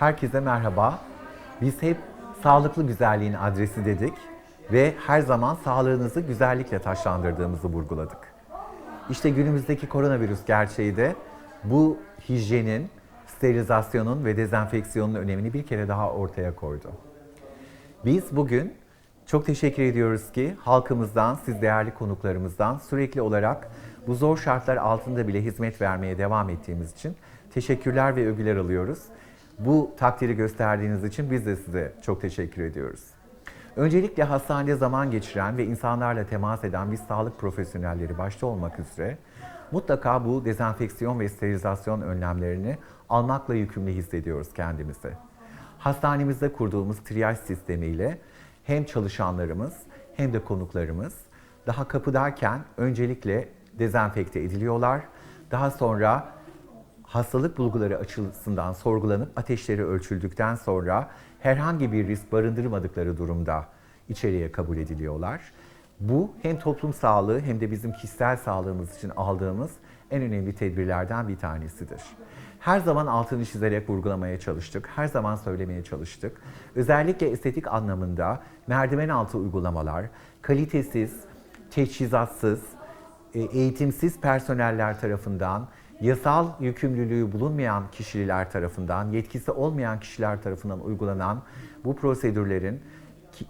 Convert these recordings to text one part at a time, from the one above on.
Herkese merhaba. Biz hep sağlıklı güzelliğin adresi dedik ve her zaman sağlığınızı güzellikle taşlandırdığımızı vurguladık. İşte günümüzdeki koronavirüs gerçeği de bu hijyenin, sterilizasyonun ve dezenfeksiyonun önemini bir kere daha ortaya koydu. Biz bugün çok teşekkür ediyoruz ki halkımızdan, siz değerli konuklarımızdan sürekli olarak bu zor şartlar altında bile hizmet vermeye devam ettiğimiz için teşekkürler ve övgüler alıyoruz. Bu takdiri gösterdiğiniz için biz de size çok teşekkür ediyoruz. Öncelikle hastanede zaman geçiren ve insanlarla temas eden biz sağlık profesyonelleri başta olmak üzere mutlaka bu dezenfeksiyon ve sterilizasyon önlemlerini almakla yükümlü hissediyoruz kendimizi. Hastanemizde kurduğumuz triyaj sistemiyle hem çalışanlarımız hem de konuklarımız daha kapıdayken öncelikle dezenfekte ediliyorlar. Daha sonra hastalık bulguları açısından sorgulanıp ateşleri ölçüldükten sonra herhangi bir risk barındırmadıkları durumda içeriye kabul ediliyorlar. Bu hem toplum sağlığı hem de bizim kişisel sağlığımız için aldığımız en önemli tedbirlerden bir tanesidir. Her zaman altını çizerek vurgulamaya çalıştık. Her zaman söylemeye çalıştık. Özellikle estetik anlamında merdiven altı uygulamalar, kalitesiz, teçhizatsız, e, eğitimsiz personeller tarafından, yasal yükümlülüğü bulunmayan kişiler tarafından, yetkisi olmayan kişiler tarafından uygulanan bu prosedürlerin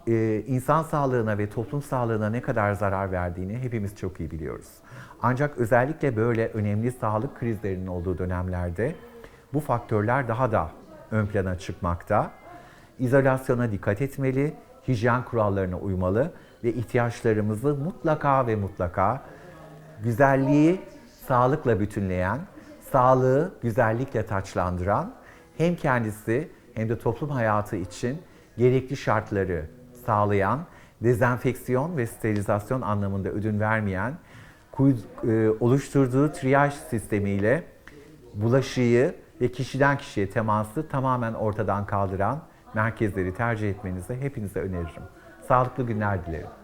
e, insan sağlığına ve toplum sağlığına ne kadar zarar verdiğini hepimiz çok iyi biliyoruz. Ancak özellikle böyle önemli sağlık krizlerinin olduğu dönemlerde bu faktörler daha da ön plana çıkmakta. İzolasyona dikkat etmeli, hijyen kurallarına uymalı ve ihtiyaçlarımızı mutlaka ve mutlaka güzelliği sağlıkla bütünleyen, sağlığı güzellikle taçlandıran hem kendisi hem de toplum hayatı için gerekli şartları sağlayan, dezenfeksiyon ve sterilizasyon anlamında ödün vermeyen, e, oluşturduğu triyaj sistemiyle bulaşıyı ve kişiden kişiye teması tamamen ortadan kaldıran merkezleri tercih etmenizi hepinize öneririm. Sağlıklı günler dilerim.